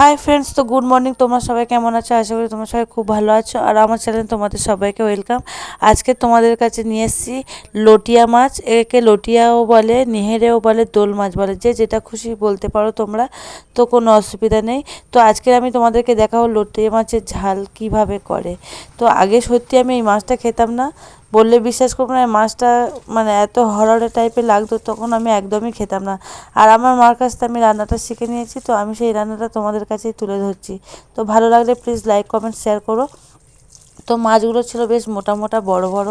High friends তো good morning তোমরা সবাই কেমন আছো? আশা করি তোমরা সবাই খুব ভালো আছো। আর আমার চ্যানেল তোমাদের সবাইকে ওয়েলকাম আজকে তোমাদের কাছে নিয়ে এসেছি লটিয়া মাছ, একে লটিয়াও বলে, নিহেরেও বলে, দোল মাছ বলে। যে যেটা খুশি বলতে পারো তোমরা, তো কোনো অসুবিধা নেই। তো আজকে আমি তোমাদেরকে দেখাবো লটিয়া মাছের ঝাল কীভাবে করে। তো আগে সত্যি আমি এই মাছটা খেতাম না বললে বিশ্বাস করব না মাছটা মানে এত হরড়ে টাইপের লাগতো, তখন আমি একদমই খেতাম না। আর আমার মার কাছ থেকে আমি রান্নাটা শিখে নিয়েছি, তো আমি সেই রান্নাটা তোমাদের কাছেই তুলে ধরছি। তো ভালো লাগলে প্লিজ লাইক কমেন্ট শেয়ার করো। তো মাছগুলো ছিল বেশ মোটা মোটা, বড় বড়,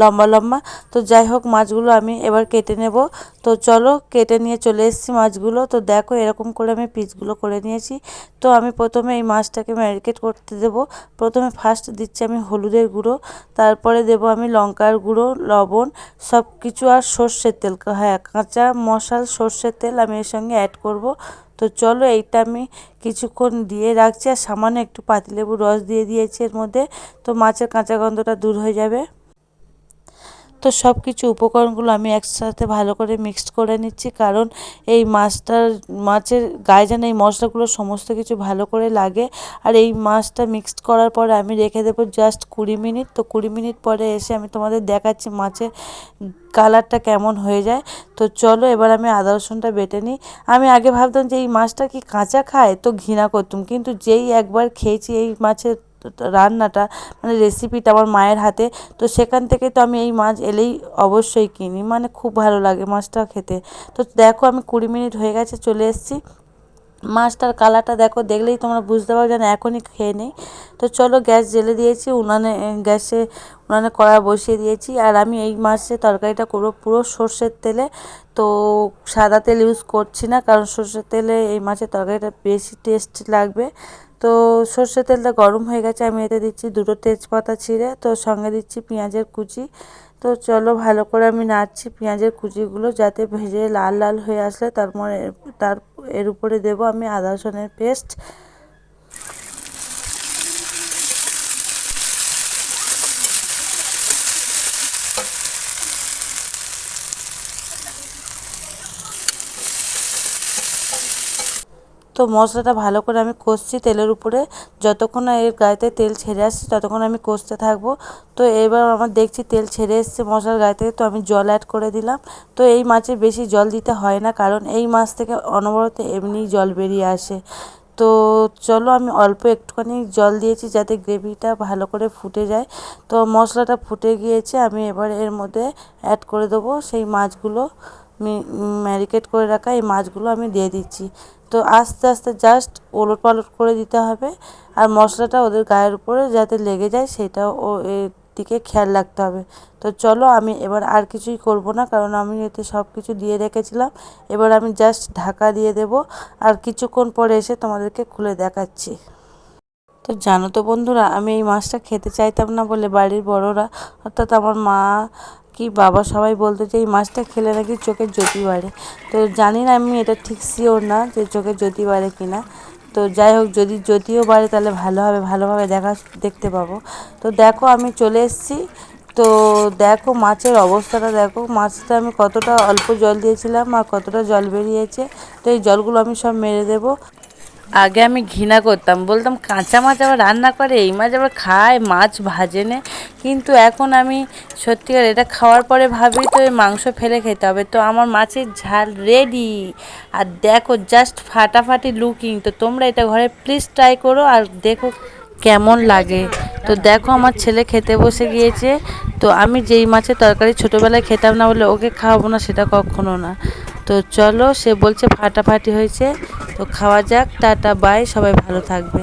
লম্বা লম্বা। তো যাই হোক, মাছগুলো আমি এবার কেটে নেব। তো চলো, কেটে নিয়ে চলে এসেছি মাছগুলো। তো দেখো, এরকম করে আমি পিসগুলো করে নিয়েছি। তো আমি প্রথমে এই মাছটাকে ম্যারিকেট করতে দেব। প্রথমে ফার্স্ট দিচ্ছি আমি হলুদের গুঁড়ো, তারপরে দেব আমি লঙ্কার গুঁড়ো, লবণ সব কিছু আর সর্ষের তেল। হ্যাঁ কাঁচা মশাল, সর্ষের তেল আমি এর সঙ্গে অ্যাড করব। তো চলো এইটা আমি কিছুক্ষণ দিয়ে রাখছি আর সামান্য একটু পাতিলেবুর রস দিয়ে দিয়েছি এর মধ্যে। তো মাছের কাঁচা গন্ধটা দূর হয়ে যাবে। তো সব কিছু উপকরণগুলো আমি একসাথে ভালো করে মিক্সড করে নিচ্ছি। কারণ এই মাছটার, মাছের গায়ে যেন এই মশলাগুলো সমস্ত কিছু ভালো করে লাগে। আর এই মাছটা মিক্সড করার পরে আমি রেখে দেবো জাস্ট কুড়ি মিনিট। তো কুড়ি মিনিট পরে এসে আমি তোমাদের দেখাচ্ছি মাছের কালারটা কেমন হয়ে যায়। তো চলো এবার আমি আদা, রসুনটা বেটে নিই। আমি আগে ভাবতাম যে এই মাছটা কি কাঁচা খায়? তো ঘৃণা করতাম। কিন্তু যেই একবার খেয়েছি এই মাছের রান্নাটা মানে রেসিপিটা আমার মায়ের হাতে। তো সেখান থেকে তো আমি এই মাছ এলেই অবশ্যই কিনি। মানে খুব ভালো লাগে মাছটা খেতে। তো দেখো আমি কুড়ি মিনিট হয়ে গেছে, চলে এসেছি। মাছটার কালারটা দেখো, দেখলেই তোমরা বুঝতে পারো যেন এখনই খেয়ে নেই। তো চলো গ্যাস জেলে দিয়েছি, উনানে, গ্যাসে উনানে কড়া বসিয়ে দিয়েছি। আর আমি এই মাছের তরকারিটা করব পুরো সর্ষের তেলে। তো সাদা তেল ইউজ করছি না, কারণ সর্ষের তেলে এই মাছের তরকারিটা বেশি টেস্ট লাগবে। তো সর্ষে তেলটা গরম হয়ে গেছে, আমি এতে দিচ্ছি দুটো তেজপাতা ছিঁড়ে, তো সঙ্গে দিচ্ছি পেঁয়াজের কুচি। তো চলো ভালো করে আমি নাড়ছি পেঁয়াজের কুচিগুলো যাতে ভেজে লাল লাল হয়ে আসলে, তারপরে তার, এর উপরে দেবো আমি আদা রসুনের পেস্ট তো মশলাটা ভালো করে আমি কষছি তেলের উপরে। যতক্ষণ না এর গায়েতে তেল ছেড়ে আসছে, ততক্ষণ আমি কষতে থাকব। তো এবার আমার দেখছি তেল ছেড়ে এসছে মশলার গায়ে থেকে, তো আমি জল অ্যাড করে দিলাম। তো এই মাছে বেশি জল দিতে হয় না, কারণ এই মাছ থেকে অনবরত এমনিই জল বেরিয়ে আসে। তো চলো আমি অল্প একটুখানি জল দিয়েছি যাতে গ্রেভিটা ভালো করে ফুটে যায়। তো মশলাটা ফুটে গিয়েছে, আমি এবার এর মধ্যে অ্যাড করে দেবো সেই মাছগুলো। ম্যারিকেট করে রাখা এই মাছগুলো আমি দিয়ে দিচ্ছি। তো আস্তে আস্তে জাস্ট ওলট পালট করে দিতে হবে আর মশলাটা ওদের গায়ের উপরে যাতে লেগে যায় সেটাও ও দিকে খেয়াল রাখতে হবে। তো চলো আমি এবার আর কিছুই করব না কারণ আমি এতে সব কিছু দিয়ে রেখেছিলাম। এবার আমি জাস্ট ঢাকা দিয়ে দেব আর কিছুক্ষণ পরে এসে তোমাদেরকে খুলে দেখাচ্ছি। তো জানো তো বন্ধুরা, আমি এই মাছটা খেতে চাইতাম না বলে বাড়ির বড়রা অর্থাৎ আমার মা কি বাবা, সবাই বলতো যে এই মাছটা খেলে নাকি চোখের জ্যোতি বাড়ে। তো জানি না আমি এটা ঠিক শিওর না যে চোখের জ্যোতি বাড়ে কি না তো যাই হোক, যদি জ্যোতিও বাড়ে তাহলে ভালো হবে, ভালোভাবে দেখা দেখতে পাবো। তো দেখো আমি চলে এসেছি। তো দেখো মাছের অবস্থাটা, দেখো মাছটা আমি কতটা অল্প জল দিয়েছিলাম আর কতটা জল বেরিয়েছে। তো এই জলগুলো আমি সব মেরে দেবো। আগে আমি ঘৃণা করতাম, বলতাম কাঁচা মাছ আবার রান্না করে, এই মাছ আবার খায়, মাছ ভাজে নে। কিন্তু এখন আমি সত্যিকার এটা খাওয়ার পরে ভাবি তো এই মাংস ফেলে খেতে হবে। তো আমার মাছের ঝাল রেডি আর দেখো জাস্ট ফাটাফাটি লুকিং তো তোমরা এটা ঘরে প্লিজ ট্রাই করো আর দেখো কেমন লাগে। তো দেখো আমার ছেলে খেতে বসে গিয়েছে। তো আমি যেই মাছের তরকারি ছোটোবেলায় খেতাম না বলে ওকে খাওয়াবো না সেটা কখনো না। তো চলো সে বলছে ফাটাফাটি হয়েছে। তো খাওয়া যাক, টাটা বাই সবাই ভালো থাকবে।